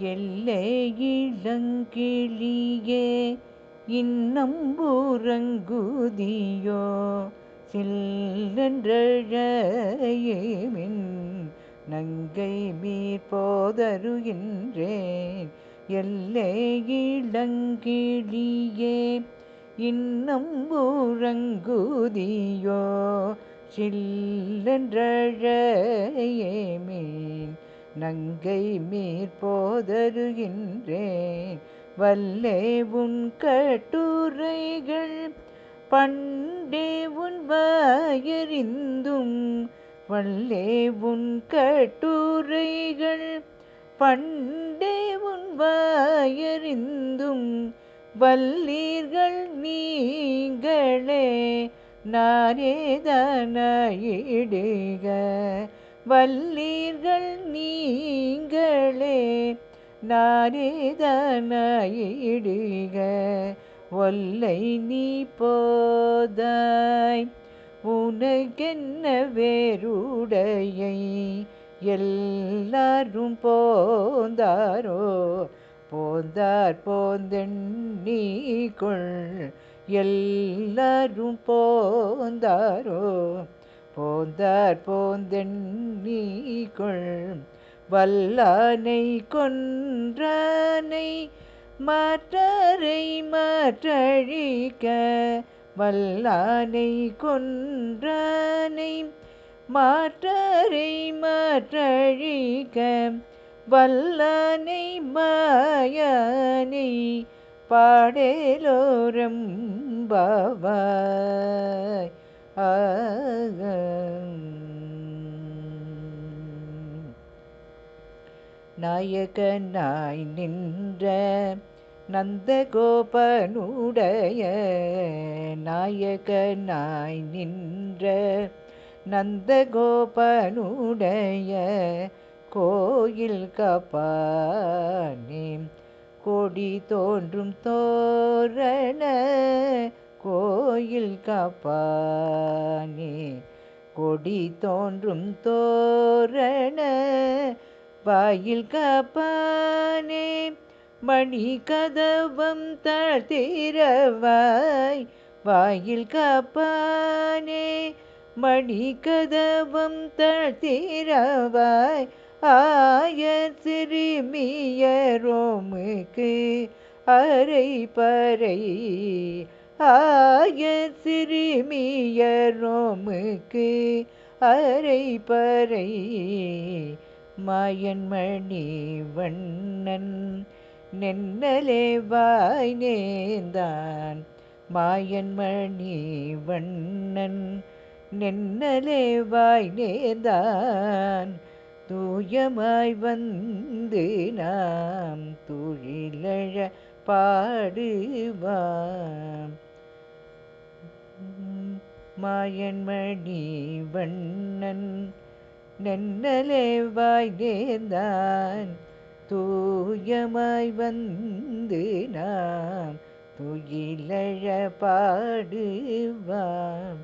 எல்லே இளங்கிளியே இன்னம் உறங்குதியோ? சில்லென்றழையேமின் நங்கை மீர் போதருகின்றேன் எல்லே இளங்கிளியே இன்னம் உறங்குதியோ? சில்லென்றழையேமின் நங்கை மீற்போதருகின்றேன் வல்லே உன் கட்டுரைகள் பண்டே உன் வாயறிந்தும். வல்லே உன் கட்டுரைகள் பண்டே உன் வாயறிந்தும். வல்லீர்கள் நீங்களே நாரேதனாயிடுக வல்லீர்கள் நீங்களே நாரேதனாயிடுக. ஒல்லை நீ போதாய் உனக்கென்ன வேறுடையை? எல்லாரும் போந்தாரோ? போந்தார் போந்தெண்ணிக்குள் எல்லாரும் போந்தாரோ? போந்தார் போந்தெண்ணீக்குள் வல்லானை கொன்றானை மாற்றரை மாற்றழிக்க வல்லானை கொன்றானை மாற்றரை மாற்றழிக்க வல்லானை மாயானை பாடேலோரம் பாவாய் நாயகனாய் நின்ற நந்தகோபனுடைய நாயகனாய் நின்ற நந்தகோபனுடைய கோயில் கபானே. கொடி தோன்றும் தோரண கோயில் கபானே. கொடி தோன்றும் தோரண வாயில் காப்பானே மணி கதவம் தளத்திரவாய் வாயில் காப்பானே மணி கதவம் தளத்திரவாய் ஆயர் சிறுமியரோமுக்கு அரை பறை. ஆயர் சிறுமியரோமுக்கு அரை பறை. மாயன்மணி வண்ணன் நென்னலே வாய் நேர்ந்தான். மாயன்மணி வண்ணன் நென்னலே வாய் நேர்ந்தான். தூயமாய் வந்து நாம் துழிலழ பாடுவாம். மாயன்மணி வண்ணன் நென்னலே வாய் நேர்ந்தான் தூயமாய் வந்து நாம் துயிலழ பாடுவாம்.